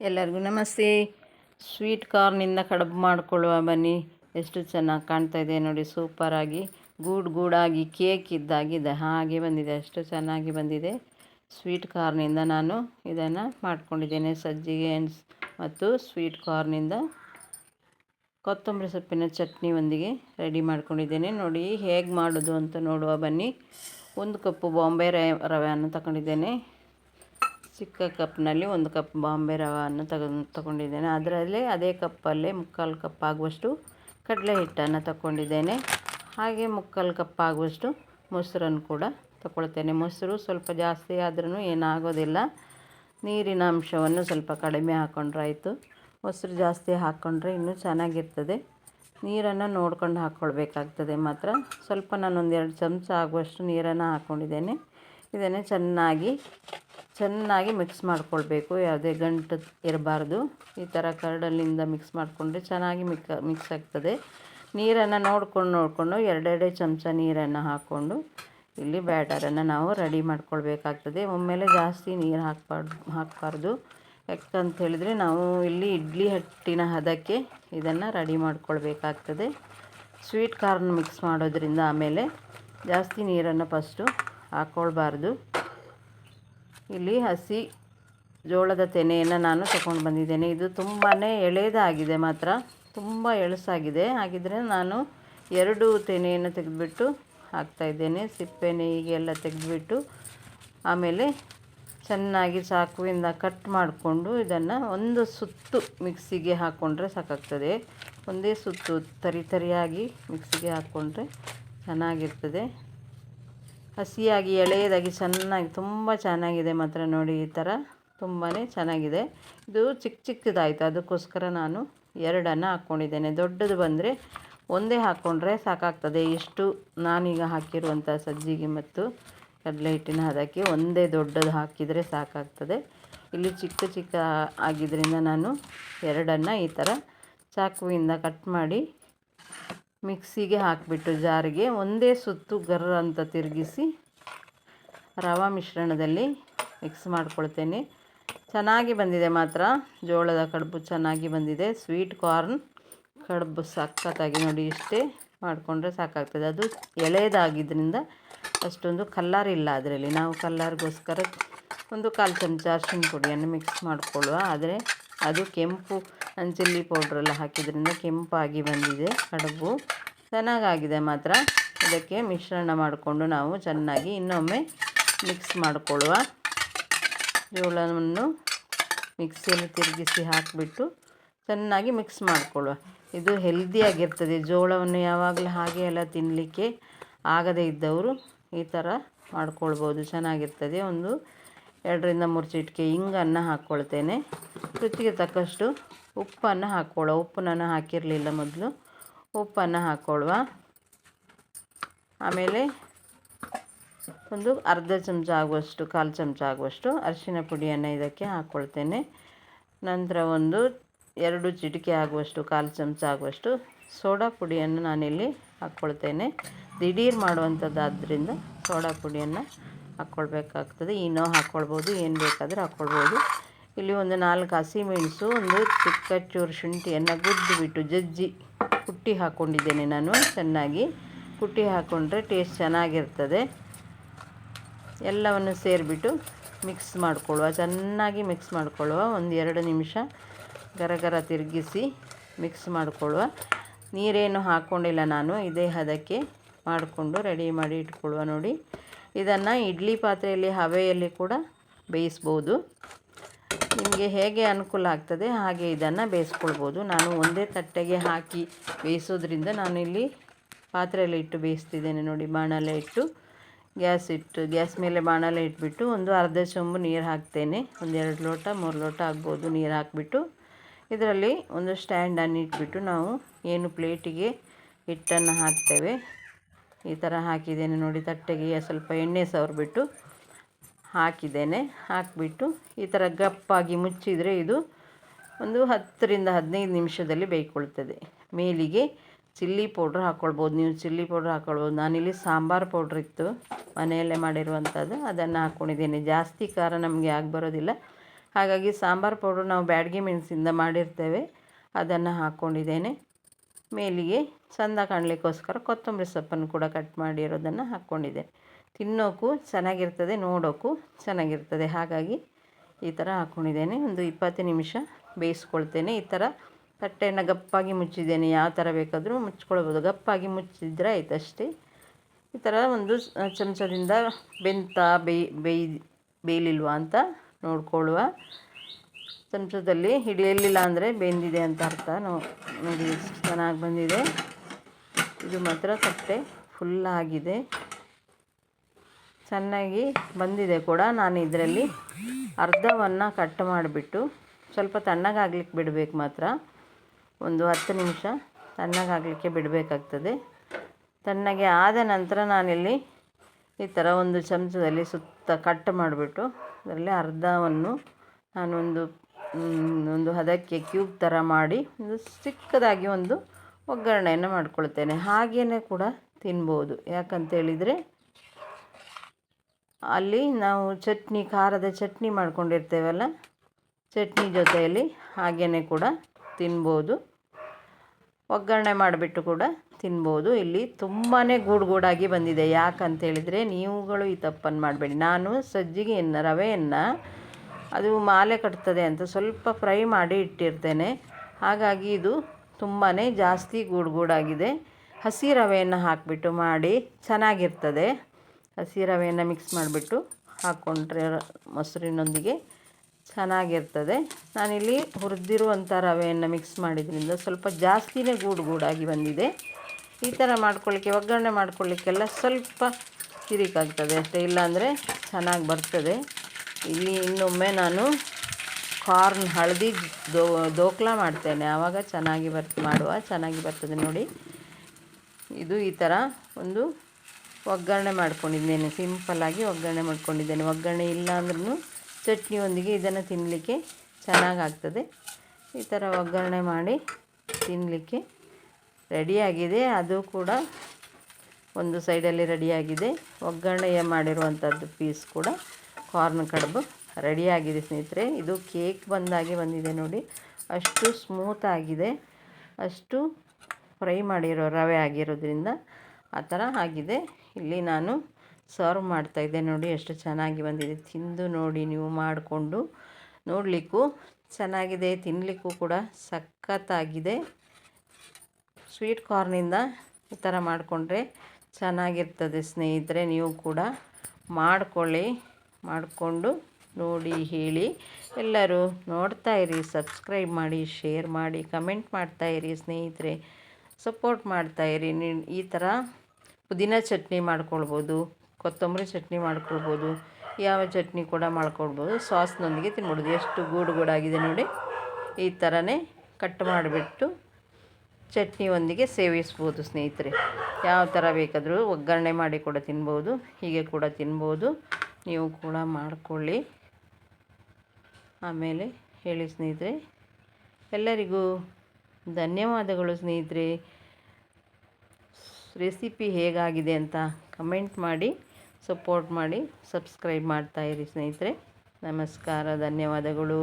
ಎಲ್ಲರಿಗೂ ನಮಸ್ತೆ. ಸ್ವೀಟ್ ಕಾರ್ನಿಂದ ಕಡುಬು ಮಾಡಿಕೊಳ್ಳುವ ಬನ್ನಿ. ಎಷ್ಟು ಚೆನ್ನಾಗಿ ಕಾಣ್ತಾ ಇದೆ ನೋಡಿ ಸೂಪರಾಗಿ ಗೂಡ್ ಗೂಡಾಗಿ ಕೇಕ್ ಇದ್ದಾಗಿದೆ ಹಾಗೆ ಬಂದಿದೆ, ಅಷ್ಟು ಚೆನ್ನಾಗಿ ಬಂದಿದೆ. ಸ್ವೀಟ್ ಕಾರ್ನಿಂದ ನಾನು ಇದನ್ನು ಮಾಡ್ಕೊಂಡಿದ್ದೇನೆ, ಸಜ್ಜಿಗೆ ಮತ್ತು ಸ್ವೀಟ್ ಕಾರ್ನಿಂದ ಕೊತ್ತಂಬರಿ ಸೊಪ್ಪಿನ ಚಟ್ನಿ ಒಂದಿಗೆ ರೆಡಿ ಮಾಡ್ಕೊಂಡಿದ್ದೇನೆ. ನೋಡಿ, ಹೇಗೆ ಮಾಡೋದು ಅಂತ ನೋಡುವ ಬನ್ನಿ. ಒಂದು ಕಪ್ಪು ಬಾಂಬೆ ರವೆ ರವೆಯನ್ನು ತಗೊಂಡಿದ್ದೇನೆ. ಚಿಕ್ಕ ಕಪ್ನಲ್ಲಿ ಒಂದು ಕಪ್ ಬಾಂಬೆ ರವನ್ನು ತಗೊಂಡು ತಗೊಂಡಿದ್ದೇನೆ. ಅದರಲ್ಲೇ ಅದೇ ಕಪ್ಪಲ್ಲೇ ಮುಕ್ಕಾಲು ಕಪ್ ಆಗುವಷ್ಟು ಕಡಲೆ ಹಿಟ್ಟನ್ನು ತಗೊಂಡಿದ್ದೇನೆ. ಹಾಗೆ ಮುಕ್ಕಾಲು ಕಪ್ ಆಗುವಷ್ಟು ಮೊಸರನ್ನು ಕೂಡ ತಗೊಳ್ತೇನೆ. ಮೊಸರು ಸ್ವಲ್ಪ ಜಾಸ್ತಿ ಆದ್ರೂ ಏನಾಗೋದಿಲ್ಲ. ನೀರಿನ ಅಂಶವನ್ನು ಸ್ವಲ್ಪ ಕಡಿಮೆ ಹಾಕ್ಕೊಂಡ್ರಾಯಿತು ಮೊಸರು ಜಾಸ್ತಿ ಹಾಕ್ಕೊಂಡ್ರೆ ಇನ್ನೂ ಚೆನ್ನಾಗಿರ್ತದೆ. ನೀರನ್ನು ನೋಡ್ಕೊಂಡು ಹಾಕ್ಕೊಳ್ಬೇಕಾಗ್ತದೆ ಮಾತ್ರ. ಸ್ವಲ್ಪ ನಾನೊಂದು ಎರಡು ಚಮಚ ಆಗುವಷ್ಟು ನೀರನ್ನು ಹಾಕ್ಕೊಂಡಿದ್ದೇನೆ ಇದನ್ನು ಚೆನ್ನಾಗಿ ಚೆನ್ನಾಗಿ ಮಿಕ್ಸ್ ಮಾಡ್ಕೊಳ್ಬೇಕು, ಯಾವುದೇ ಗಂಟು ಇರಬಾರ್ದು. ಈ ಥರ ಕರಡಲ್ಲಿಂದ ಮಿಕ್ಸ್ ಮಾಡಿಕೊಂಡ್ರೆ ಚೆನ್ನಾಗಿ ಮಿಕ್ ಮಿಕ್ಸ್ ಆಗ್ತದೆ. ನೀರನ್ನು ನೋಡ್ಕೊಂಡು, ನೋಡಿಕೊಂಡು ಎರಡೆರಡೇ ಚಮಚ ನೀರನ್ನು ಹಾಕ್ಕೊಂಡು ಇಲ್ಲಿ ಬ್ಯಾಟರನ್ನು ನಾವು ರೆಡಿ ಮಾಡ್ಕೊಳ್ಬೇಕಾಗ್ತದೆ. ಒಮ್ಮೆಲೆ ಜಾಸ್ತಿ ನೀರು ಹಾಕ್ಬಾರ್ದು, ಹಾಕಬಾರ್ದು. ಯಾಕಂತ ಹೇಳಿದರೆ ನಾವು ಇಲ್ಲಿ ಇಡ್ಲಿ ಹಟ್ಟಿನ ಹದಕ್ಕೆ ಇದನ್ನು ರೆಡಿ ಮಾಡ್ಕೊಳ್ಬೇಕಾಗ್ತದೆ. ಸ್ವೀಟ್ ಕಾರ್ನ್ ಮಿಕ್ಸ್ ಮಾಡೋದ್ರಿಂದ ಆಮೇಲೆ ಜಾಸ್ತಿ ನೀರನ್ನು ಫಸ್ಟು ಹಾಕ್ಕೊಳ್ಬಾರ್ದು ಇಲ್ಲಿ ಹಸಿ ಜೋಳದ ತೆನೆಯನ್ನು ನಾನು ತಗೊಂಡು ಬಂದಿದ್ದೇನೆ. ಇದು ತುಂಬಾ ಎಳೆಯದಾಗಿದೆ ಮಾತ್ರ. ತುಂಬ ಎಳಸಾಗಿದೆ. ಹಾಗಿದ್ರೆ ನಾನು ಎರಡು ತೆನೆಯನ್ನು ತೆಗೆದುಬಿಟ್ಟು ಹಾಕ್ತಾಯಿದ್ದೇನೆ ಸಿಪ್ಪೆ ಹೀಗೆಲ್ಲ ತೆಗೆದುಬಿಟ್ಟು ಆಮೇಲೆ ಚೆನ್ನಾಗಿ ಚಾಕುವಿಂದ ಕಟ್ ಮಾಡಿಕೊಂಡು ಇದನ್ನು ಒಂದು ಸುತ್ತು ಮಿಕ್ಸಿಗೆ ಹಾಕ್ಕೊಂಡ್ರೆ ಸಾಕಾಗ್ತದೆ. ಒಂದೇ ಸುತ್ತು ತರಿ ತರಿಯಾಗಿ ಮಿಕ್ಸಿಗೆ ಹಾಕ್ಕೊಂಡ್ರೆ ಚೆನ್ನಾಗಿರ್ತದೆ. ಹಸಿಯಾಗಿ, ಎಳೆಯದಾಗಿ ಚೆನ್ನಾಗಿ, ತುಂಬ ಚೆನ್ನಾಗಿದೆ ಮಾತ್ರ ನೋಡಿ ಈ ಥರ ತುಂಬಾ ಚೆನ್ನಾಗಿದೆ. ಇದು ಚಿಕ್ಕ ಚಿಕ್ಕದಾಯಿತು. ಅದಕ್ಕೋಸ್ಕರ ನಾನು ಎರಡನ್ನು ಹಾಕ್ಕೊಂಡಿದ್ದೇನೆ ದೊಡ್ಡದು ಬಂದರೆ ಒಂದೇ ಹಾಕ್ಕೊಂಡ್ರೆ ಸಾಕಾಗ್ತದೆ. ಇಷ್ಟು ನಾನೀಗ ಹಾಕಿರುವಂಥ ಸಜ್ಜಿಗೆ ಮತ್ತು ಕಡಲೆ ಹಿಟ್ಟಿನ ಹದಕ್ಕೆ ಒಂದೇ ದೊಡ್ಡದು ಹಾಕಿದರೆ ಸಾಕಾಗ್ತದೆ. ಇಲ್ಲಿ ಚಿಕ್ಕ ಚಿಕ್ಕ ಆಗಿದ್ದರಿಂದ ನಾನು ಎರಡನ್ನು ಈ ಥರ ಚಾಕುವಿಂದ ಕಟ್ ಮಾಡಿ ಮಿಕ್ಸಿಗೆ ಹಾಕಿಬಿಟ್ಟು ಜಾರಿಗೆ ಒಂದೇ ಸುತ್ತು ಗರ್ರ ಅಂತ ತಿರುಗಿಸಿ ರವೆ ಮಿಶ್ರಣದಲ್ಲಿ ಮಿಕ್ಸ್ ಮಾಡ್ಕೊಳ್ತೇನೆ. ಚೆನ್ನಾಗಿ ಬಂದಿದೆ ಮಾತ್ರ. ಜೋಳದ ಕಡುಬು ಚೆನ್ನಾಗಿ ಬಂದಿದೆ. ಸ್ವೀಟ್ ಕಾರ್ನ್ ಕಡುಬು ಸಖತ್ತಾಗಿ ನೋಡಿ ಇಷ್ಟೇ ಮಾಡಿಕೊಂಡ್ರೆ ಸಾಕಾಗ್ತದೆ. ಅದು ಎಳೆಯದಾಗಿದ್ದರಿಂದ ಅಷ್ಟೊಂದು ಕಲ್ಲರ್ ಇಲ್ಲ ಅದರಲ್ಲಿ. ನಾವು ಕಲ್ಲರ್ಗೋಸ್ಕರ ಒಂದು ಕಾಲು ಚಮಚ ಅರ್ಶಿನ ಪುಡಿಯನ್ನು ಮಿಕ್ಸ್ ಮಾಡಿಕೊಳ್ಳುವ. ಆದರೆ ಅದು ಕೆಂಪು ಅಂಚಿಲ್ಲಿ ಚಿಲ್ಲಿ ಪೌಡ್ರೆಲ್ಲ ಹಾಕಿದ್ರಿಂದ ಕೆಂಪಾಗಿ ಬಂದಿದೆ ಕಡುಬು. ಚೆನ್ನಾಗಾಗಿದೆ ಮಾತ್ರ. ಇದಕ್ಕೆ ಮಿಶ್ರಣ ಮಾಡಿಕೊಂಡು ನಾವು ಚೆನ್ನಾಗಿ ಇನ್ನೊಮ್ಮೆ ಮಿಕ್ಸ್ ಮಾಡಿಕೊಳ್ಳುವ. ಜೋಳವನ್ನು ಮಿಕ್ಸಿಯಲ್ಲಿ ತಿರುಗಿಸಿ ಹಾಕಿಬಿಟ್ಟು ಚೆನ್ನಾಗಿ ಮಿಕ್ಸ್ ಮಾಡಿಕೊಳ್ಳುವ. ಇದು ಹೆಲ್ದಿಯಾಗಿರ್ತದೆ ಜೋಳವನ್ನು ಯಾವಾಗಲೂ ಹಾಗೆ ಎಲ್ಲ ತಿನ್ನಲಿಕ್ಕೆ ಆಗದೇ ಇದ್ದವರು ಈ ಥರ ಮಾಡ್ಕೊಳ್ಬೋದು. ಚೆನ್ನಾಗಿರ್ತದೆ. ಒಂದು ಎರಡರಿಂದ ಮೂರು ಚಿಟಿಕೆ ಹಿಂಗನ್ನ ಹಾಕ್ಕೊಳ್ತೇನೆ. ರುಚಿಗೆ ತಕ್ಕಷ್ಟು ಉಪ್ಪನ್ನು ಹಾಕ್ಕೊಳ್ಳೋ ಉಪ್ಪು ನಾನು ಹಾಕಿರಲಿಲ್ಲ ಮೊದಲು. ಉಪ್ಪನ್ನು ಹಾಕ್ಕೊಳ್ಳುವ ಆಮೇಲೆ ಒಂದು ಅರ್ಧ ಚಮಚ ಆಗುವಷ್ಟು, ಕಾಲು ಚಮಚ ಆಗುವಷ್ಟು ಅರಿಶಿನ ಪುಡಿಯನ್ನು ಇದಕ್ಕೆ ಹಾಕ್ಕೊಳ್ತೇನೆ. ನಂತರ ಒಂದು ಎರಡು ಚಿಟಿಕೆ ಆಗುವಷ್ಟು, ಕಾಲು ಚಮಚ ಆಗುವಷ್ಟು ಸೋಡಾ ಪುಡಿಯನ್ನು ನಾನಿಲ್ಲಿ ಹಾಕ್ಕೊಳ್ತೇನೆ. ದಿಢೀರ್ ಮಾಡುವಂಥದ್ದಾದ್ದರಿಂದ ಸೋಡಾ ಪುಡಿಯನ್ನು ಹಾಕ್ಕೊಳ್ಬೇಕಾಗ್ತದೆ. ಇನ್ನೂ ಹಾಕ್ಕೊಳ್ಬೋದು, ಏನು ಬೇಕಾದರೂ ಹಾಕ್ಕೊಳ್ಬೋದು. ಇಲ್ಲಿ ಒಂದು ನಾಲ್ಕು ಹಸಿಮೆಣಸು ಒಂದು ಚಿಕ್ಕ ಚೂರು ಶುಂಠಿಯನ್ನು ಗುದ್ದು ಬಿಟ್ಟು ಜಜ್ಜಿ ಕುಟ್ಟಿ ಹಾಕ್ಕೊಂಡಿದ್ದೇನೆ ನಾನು ಚೆನ್ನಾಗಿ. ಕುಟ್ಟಿ ಹಾಕ್ಕೊಂಡ್ರೆ ಟೇಸ್ಟ್ ಚೆನ್ನಾಗಿರ್ತದೆ. ಎಲ್ಲವನ್ನು ಸೇರಿಬಿಟ್ಟು ಮಿಕ್ಸ್ ಮಾಡಿಕೊಳ್ಳುವ, ಚೆನ್ನಾಗಿ ಮಿಕ್ಸ್ ಮಾಡಿಕೊಳ್ಳುವ. ಒಂದು ಎರಡು ನಿಮಿಷ ಗರ ಗರ ತಿರುಗಿಸಿ ಮಿಕ್ಸ್ ಮಾಡಿಕೊಳ್ಳುವ. ನೀರೇನು ಹಾಕ್ಕೊಂಡಿಲ್ಲ ನಾನು, ಇದೇ ಹದಕ್ಕೆ ಮಾಡಿಕೊಂಡು ರೆಡಿ ಮಾಡಿ ಇಟ್ಕೊಳ್ಳುವ ನೋಡಿ. ಇದನ್ನು ಇಡ್ಲಿ ಪಾತ್ರೆಯಲ್ಲಿ, ಹವೆಯಲ್ಲಿ ಕೂಡ ಬೇಯಿಸ್ಬೋದು. ನಿಮಗೆ ಹೇಗೆ ಅನುಕೂಲ ಆಗ್ತದೆ ಹಾಗೆ ಇದನ್ನು ಬೇಯಿಸ್ಕೊಳ್ಬೋದು. ನಾನು ಒಂದೇ ತಟ್ಟೆಗೆ ಹಾಕಿ ಬೇಯಿಸೋದ್ರಿಂದ ನಾನಿಲ್ಲಿ ಪಾತ್ರೆಯಲ್ಲಿ ಇಟ್ಟು ಬೇಯಿಸ್ತಿದ್ದೇನೆ ನೋಡಿ, ಬಾಣಲೆ ಇಟ್ಟು. ಗ್ಯಾಸ್ ಇಟ್ಟು, ಗ್ಯಾಸ್ ಮೇಲೆ ಬಾಣಲೆ ಇಟ್ಬಿಟ್ಟು ಒಂದು ಅರ್ಧ ಚೊಂಬು ನೀರು ಹಾಕ್ತೇನೆ. ಒಂದು ಎರಡು ಲೋಟ, ಮೂರು ಲೋಟ ಆಗ್ಬೋದು ನೀರು ಹಾಕಿಬಿಟ್ಟು. ಇದರಲ್ಲಿ ಒಂದು ಸ್ಟ್ಯಾಂಡನ್ನು ಇಟ್ಬಿಟ್ಟು ನಾವು ಏನು ಪ್ಲೇಟಿಗೆ ಹಿಟ್ಟನ್ನು ಹಾಕ್ತೇವೆ. ಈ ಥರ ಹಾಕಿದ್ದೇನೆ ನೋಡಿ, ತಟ್ಟೆಗೆ ಸ್ವಲ್ಪ ಎಣ್ಣೆ ಸವರ್ಬಿಟ್ಟು ಹಾಕಿದ್ದೇನೆ. ಹಾಕಿಬಿಟ್ಟು ಈ ಥರ ಗಪ್ಪಾಗಿ ಮುಚ್ಚಿದರೆ ಇದು ಒಂದು ಹತ್ತರಿಂದ ಹದಿನೈದು ನಿಮಿಷದಲ್ಲಿ ಬೇಯ್ಕೊಳ್ತದೆ. ಮೇಲಿಗೆ ಚಿಲ್ಲಿ ಪೌಡ್ರ್ ಹಾಕ್ಕೊಳ್ಬೋದು ನೀವು ಚಿಲ್ಲಿ ಪೌಡ್ರ್ ಹಾಕ್ಕೊಳ್ಬೋದು ನಾನಿಲ್ಲಿ ಸಾಂಬಾರು ಪೌಡ್ರ್ ಇತ್ತು, ಮನೆಯಲ್ಲೇ ಮಾಡಿರುವಂಥದ್ದು. ಅದನ್ನು ಹಾಕ್ಕೊಂಡಿದ್ದೇನೆ ಜಾಸ್ತಿ ಖಾರ ನಮಗೆ ಆಗಿ ಬರೋದಿಲ್ಲ ಹಾಗಾಗಿ ಸಾಂಬಾರು ಪೌಡ್ರ್ ನಾವು ಬ್ಯಾಡಗಿ ಮೆಣಸಿಂದ ಮಾಡಿರ್ತೇವೆ. ಅದನ್ನು ಹಾಕ್ಕೊಂಡಿದ್ದೇನೆ ಮೇಲಿಗೆ ಚೆಂದ ಕಾಣಲಿಕ್ಕೋಸ್ಕರ ಕೊತ್ತಂಬರಿ ಸೊಪ್ಪನ್ನು ಕೂಡ ಕಟ್ ಮಾಡಿರೋದನ್ನು ಹಾಕ್ಕೊಂಡಿದ್ದೇನೆ ತಿನ್ನೋಕ್ಕೂ ಚೆನ್ನಾಗಿರ್ತದೆ ನೋಡೋಕ್ಕೂ ಚೆನ್ನಾಗಿರ್ತದೆ. ಹಾಗಾಗಿ ಈ ಥರ ಹಾಕ್ಕೊಂಡಿದ್ದೇನೆ. ಒಂದು ಇಪ್ಪತ್ತು ನಿಮಿಷ ಬೇಯಿಸ್ಕೊಳ್ತೇನೆ. ಈ ಥರ ತಟ್ಟೆಯನ್ನು ಗಪ್ಪಾಗಿ ಮುಚ್ಚಿದ್ದೇನೆ. ಯಾವ ಥರ ಬೇಕಾದರೂ ಮುಚ್ಕೊಳ್ಬೋದು. ಗಪ್ಪಾಗಿ ಮುಚ್ಚಿದ್ರೆ ಆಯ್ತು ಅಷ್ಟೇ ಈ ಥರ ಒಂದು ಚಮಚದಿಂದ ಬೆಂತ ಬೇಯ್ ಬೇಯ್, ಬೇಯಲಿಲ್ವಾ ಅಂತ ನೋಡ್ಕೊಳ್ಳುವ ಚಮಚದಲ್ಲಿ ಹಿಡಿಯಲಿಲ್ಲ ಅಂದರೆ ಬೆಂದಿದೆ ಅಂತ ಅರ್ಥ. ನೋಡಿ ಎಷ್ಟು ಚೆನ್ನಾಗಿ ಬಂದಿದೆ. ಇದು ಮಾತ್ರ ತಟ್ಟೆ ಫುಲ್ಲಾಗಿದೆ ಚೆನ್ನಾಗಿ ಬಂದಿದೆ ಕೂಡ ನಾನು ಇದರಲ್ಲಿ. ಅರ್ಧವನ್ನು ಕಟ್ ಮಾಡಿಬಿಟ್ಟು ಸ್ವಲ್ಪ ತಣ್ಣಗಾಗ್ಲಿಕ್ಕೆ ಬಿಡಬೇಕು ಮಾತ್ರ. ಒಂದು ಹತ್ತು ನಿಮಿಷ ತಣ್ಣಗಾಗಲಿಕ್ಕೆ ಬಿಡಬೇಕಾಗ್ತದೆ. ತಣ್ಣಗೆ ಆದ ನಂತರ ನಾನಿಲ್ಲಿ ಈ ಥರ ಒಂದು ಚಮಚದಲ್ಲಿ ಸುತ್ತ ಕಟ್ ಮಾಡಿಬಿಟ್ಟು ಅದರಲ್ಲಿ ಅರ್ಧವನ್ನು ನಾನೊಂದು ಒಂದು ಹದಕ್ಕೆ ಕ್ಯೂಬ್ ಥರ ಮಾಡಿ ಒಂದು ಚಿಕ್ಕದಾಗಿ ಒಂದು ಒಗ್ಗರಣೆಯನ್ನು ಮಾಡ್ಕೊಳ್ತೇನೆ. ಹಾಗೇ ಕೂಡ ತಿನ್ಬೋದು. ಯಾಕಂತೇಳಿದರೆ ಅಲ್ಲಿ ನಾವು ಚಟ್ನಿ, ಖಾರದ ಚಟ್ನಿ ಮಾಡ್ಕೊಂಡಿರ್ತೇವಲ್ಲ, ಚಟ್ನಿ ಜೊತೆಯಲ್ಲಿ ಹಾಗೇ ಕೂಡ ತಿನ್ಬೋದು. ಒಗ್ಗರಣೆ ಮಾಡಿಬಿಟ್ಟು ಕೂಡ ತಿನ್ಬೋದು. ಇಲ್ಲಿ ತುಂಬಾ ಗೂಡು ಗೂಡಾಗಿ ಬಂದಿದೆ. ಯಾಕಂತೇಳಿದರೆ ನೀವುಗಳು ಈ ತಪ್ಪನ್ನು ಮಾಡಬೇಡಿ. ನಾನು ಸಜ್ಜಿಗೆಯನ್ನು, ರವೆಯನ್ನು ಅದು ಮಾಲೆ ಕಟ್ತದೆ ಅಂತ ಸ್ವಲ್ಪ ಫ್ರೈ ಮಾಡಿ ಇಟ್ಟಿರ್ತೇನೆ. ಹಾಗಾಗಿ ಇದು ತುಂಬಾ ಜಾಸ್ತಿ ಗೂಡು ಗೂಡಾಗಿದೆ. ಹಸಿ ರವೆಯನ್ನು ಹಾಕಿಬಿಟ್ಟು ಮಾಡಿ ಚೆನ್ನಾಗಿರ್ತದೆ. ಹಸಿ ರವೆಯನ್ನು ಮಿಕ್ಸ್ ಮಾಡಿಬಿಟ್ಟು ಹಾಕ್ಕೊಂಡ್ರೆ ಮೊಸರಿನೊಂದಿಗೆ ಚೆನ್ನಾಗಿರ್ತದೆ. ನಾನಿಲ್ಲಿ ಹುರಿದಿರುವಂಥ ರವೆಯನ್ನು ಮಿಕ್ಸ್ ಮಾಡಿದ್ರಿಂದ ಸ್ವಲ್ಪ ಜಾಸ್ತಿನೇ ಗೂಡು ಗೂಡಾಗಿ ಬಂದಿದೆ. ಈ ಥರ ಮಾಡ್ಕೊಳ್ಳಿಕ್ಕೆ ಒಗ್ಗರಣೆ ಮಾಡ್ಕೊಳ್ಳಿಕ್ಕೆಲ್ಲ ಸ್ವಲ್ಪ ತಿರಿಕಾಗ್ತದೆ ಅಷ್ಟೇ. ಇಲ್ಲಾಂದರೆ ಚೆನ್ನಾಗಿ ಬರ್ತದೆ. ಇಲ್ಲಿ ಇನ್ನೊಮ್ಮೆ ನಾನು ಕಾರ್ನ್ ಹಳದಿ ದೋ, ದೋಕ್ಲಾ ಮಾಡ್ತೇನೆ. ಆವಾಗ ಚೆನ್ನಾಗಿ ಬರ್ ಮಾಡುವ. ಚೆನ್ನಾಗಿ ಬರ್ತದೆ ನೋಡಿ. ಇದು ಈ ಥರ ಒಂದು ಒಗ್ಗರಣೆ ಮಾಡ್ಕೊಂಡಿದ್ದೇನೆ. ಸಿಂಪಲ್ಲಾಗಿ ಒಗ್ಗರಣೆ ಮಾಡ್ಕೊಂಡಿದ್ದೇನೆ. ಒಗ್ಗರಣೆ ಇಲ್ಲ ಅಂದ್ರೂ ಚಟ್ನಿಯೊಂದಿಗೆ ಇದನ್ನು ತಿನ್ನಲಿಕ್ಕೆ ಚೆನ್ನಾಗಾಗ್ತದೆ. ಈ ಥರ ಒಗ್ಗರಣೆ ಮಾಡಿ ತಿನ್ನಲಿಕ್ಕೆ ರೆಡಿಯಾಗಿದೆ ಅದು ಕೂಡ ಒಂದು ಸೈಡಲ್ಲಿ ರೆಡಿಯಾಗಿದೆ ಒಗ್ಗರಣೆ ಮಾಡಿರುವಂಥದ್ದು ಪೀಸ್ ಕೂಡ. ಕಾರ್ನ್ ಕಡುಬು ರೆಡಿಯಾಗಿದೆ ಸ್ನೇಹಿತರೆ. ಇದು ಕೇಕ್ ಬಂದಾಗೆ ಬಂದಿದೆ ನೋಡಿ. ಅಷ್ಟು ಸ್ಮೂತ್ ಆಗಿದೆ. ಅಷ್ಟು ಫ್ರೈ ಮಾಡಿರೋ ರವೆ ಆಗಿರೋದ್ರಿಂದ ಆ ಥರ ಆಗಿದೆ. ಇಲ್ಲಿ ನಾನು ಸರ್ವ್ ಮಾಡ್ತಾಯಿದ್ದೆ ನೋಡಿ. ಎಷ್ಟು ಚೆನ್ನಾಗಿ ಬಂದಿದೆ. ತಿಂದು ನೋಡಿ ನೀವು ಮಾಡಿಕೊಂಡು ನೋಡಲಿಕ್ಕೂ ಚೆನ್ನಾಗಿದೆ. ತಿನ್ನಲಿಕ್ಕೂ ಕೂಡ ಸಖತ್ತಾಗಿದೆ. ಸ್ವೀಟ್ ಕಾರ್ನಿಂದ ಈ ಥರ ಮಾಡಿಕೊಂಡ್ರೆ ಚೆನ್ನಾಗಿರ್ತದೆ ಸ್ನೇಹಿತರೆ. ನೀವು ಕೂಡ ಮಾಡಿಕೊಳ್ಳಿ. ಮಾಡಿಕೊಂಡು ನೋಡಿ ಹೇಳಿ. ಎಲ್ಲರೂ ನೋಡ್ತಾ ಇರಿ, ಸಬ್ಸ್ಕ್ರೈಬ್ ಮಾಡಿ, ಶೇರ್ ಮಾಡಿ, ಕಮೆಂಟ್ ಮಾಡ್ತಾ ಇರಿ ಸ್ನೇಹಿತರೆ. ಸಪೋರ್ಟ್ ಮಾಡ್ತಾ ಇರಿ. ಈ ಥರ ಪುದೀನ ಚಟ್ನಿ ಮಾಡ್ಕೊಳ್ಬೋದು, ಕೊತ್ತಂಬರಿ ಚಟ್ನಿ ಮಾಡ್ಕೊಳ್ಬೋದು, ಯಾವ ಚಟ್ನಿ ಕೂಡ ಮಾಡ್ಕೊಳ್ಬೋದು. ಸಾಸ್ನೊಂದಿಗೆ ತಿನ್ಬೋದು. ಎಷ್ಟು ಗೂಡು ಗೂಡಾಗಿದೆ ನೋಡಿ. ಈ ಥರನೇ ಕಟ್ ಮಾಡಿಬಿಟ್ಟು ಚಟ್ನಿ ಒಂದಿಗೆ ಸೇವಿಸ್ಬೋದು ಸ್ನೇಹಿತರೆ. ಯಾವ ಥರ ಬೇಕಾದರೂ ಒಗ್ಗರಣೆ ಮಾಡಿ ಕೂಡ ತಿನ್ಬೋದು, ಹೀಗೆ ಕೂಡ ತಿನ್ಬೋದು. ನೀವು ಕೂಡ ಮಾಡಿಕೊಳ್ಳಿ. ಆಮೇಲೆ ಹೇಳಿ ಸ್ನೇಹಿತರೆ, ಎಲ್ಲರಿಗೂ ಧನ್ಯವಾದಗಳು ಸ್ನೇಹಿತರೆ. ರೆಸಿಪಿ ಹೇಗಾಗಿದೆ ಅಂತ ಕಮೆಂಟ್ ಮಾಡಿ, ಸಪೋರ್ಟ್ ಮಾಡಿ, ಸಬ್ಸ್ಕ್ರೈಬ್ ಮಾಡ್ತಾಯಿರಿ ಸ್ನೇಹಿತರೆ. ನಮಸ್ಕಾರ, ಧನ್ಯವಾದಗಳು.